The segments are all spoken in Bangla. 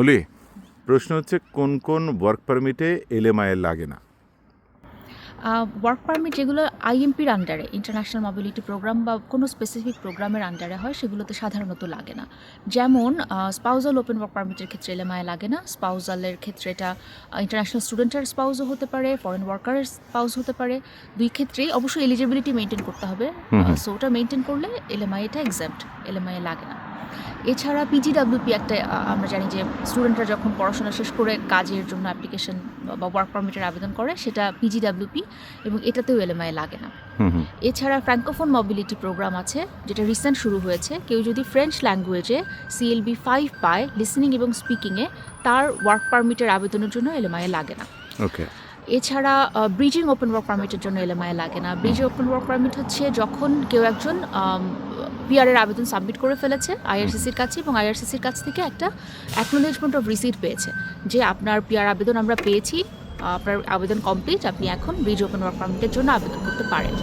অলি প্রশ্ন হচ্ছে কোন কোন ওয়ার্ক পারমিটে এলএমআই লাগে না? ওয়ার্ক পারমিট যেগুলো আইএমপির আন্ডারে ইন্টারন্যাশনাল মোবিলিটি প্রোগ্রাম বা কোনো স্পেসিফিক প্রোগ্রামের আন্ডারে হয় সেগুলোতে সাধারণত লাগে না। যেমন স্পাউজাল ওপেন ওয়ার্ক পারমিটের ক্ষেত্রে এলএমআই লাগে না। স্পাউজালের ক্ষেত্রে এটা ইন্টারন্যাশনাল স্টুডেন্টের স্পাউজও হতে পারে ফরেন ওয়ার্কারের স্পাউজ হতে পারে। দুই ক্ষেত্রেই অবশ্যই এলিজিবিলিটি মেনটেন করতে হবে। সো ওটা মেনটেন করলে এলএমআই এটা এক্সাম্পট এলএমআই লাগে না। এছাড়া পিজিডাব্লিউপি একটা আমরা জানি যে স্টুডেন্টরা যখন পড়াশোনা শেষ করে কাজের জন্য অ্যাপ্লিকেশন বা ওয়ার্ক পারমিটের আবেদন করে সেটা পিজিডাব্লিউপি এবং এটাতেও এলএমআই লাগে না। এছাড়া ফ্র্যাঙ্কোফোন মোবিলিটি প্রোগ্রাম আছে যেটা রিসেন্ট শুরু হয়েছে। কেউ যদি ফ্রেঞ্চ ল্যাঙ্গুয়েজে সিএলবি ফাইভ পায় লিসনিং এবং স্পিকিংয়ে তার ওয়ার্ক পারমিটের আবেদনের জন্য এলএমআই লাগে না। ওকে এছাড়া ব্রিজিং ওপেন ওয়ার্ক পারমিটের জন্য এলএমআই লাগে না। ব্রিজিং ওপেন ওয়ার্ক পারমিট হচ্ছে যখন কেউ একজন পিআরের আবেদন সাবমিট করে ফেলেছে আইআরসিসির কাছে এবং আইআরসিসির কাছ থেকে একটা অ্যাকনোলেজমেন্ট অফ রিসিট পেয়েছে যে আপনার পিআর আবেদন আমরা পেয়েছি আপনার আবেদন কমপ্লিট আপনি এখন ব্রিজ ওপেন ওয়ার্ক পারমিটের জন্য আবেদন করতে পারেন।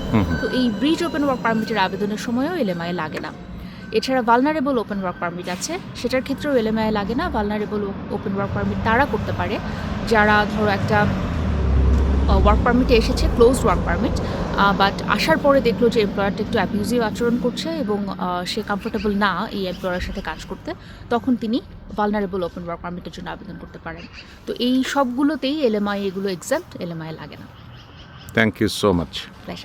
তো এই ব্রিজ ওপেন ওয়ার্ক পারমিটের আবেদনের সময়ও এলএমআই লাগে না। এছাড়া ভালনারেবল ওপেন ওয়ার্ক পারমিট আছে সেটার ক্ষেত্রেও এলএমআই লাগে না। ভালনারেবল ওপেন ওয়ার্ক পারমিট তারা করতে পারে। যারা ধরো একটা ওয়ার্ক পারমিটে এসেছে ক্লোজড ওয়ার্ক পারমিট বাট আসার পরে দেখল যে এমপ্লয়ারটা একটু অ্যাবিউজিভ আচরণ করছে এবং সে কমফোর্টেবল না এই এমপ্লয়ারের সাথে কাজ করতে তখন তিনি ভালনারেবল ওপেন ওয়ার্ক পারমিটের জন্য আবেদন করতে পারেন। তো এই সবগুলোতেই এলএমআই এগুলো এক্সাম্প এলএমআই লাগে না। Thank you so much pleasure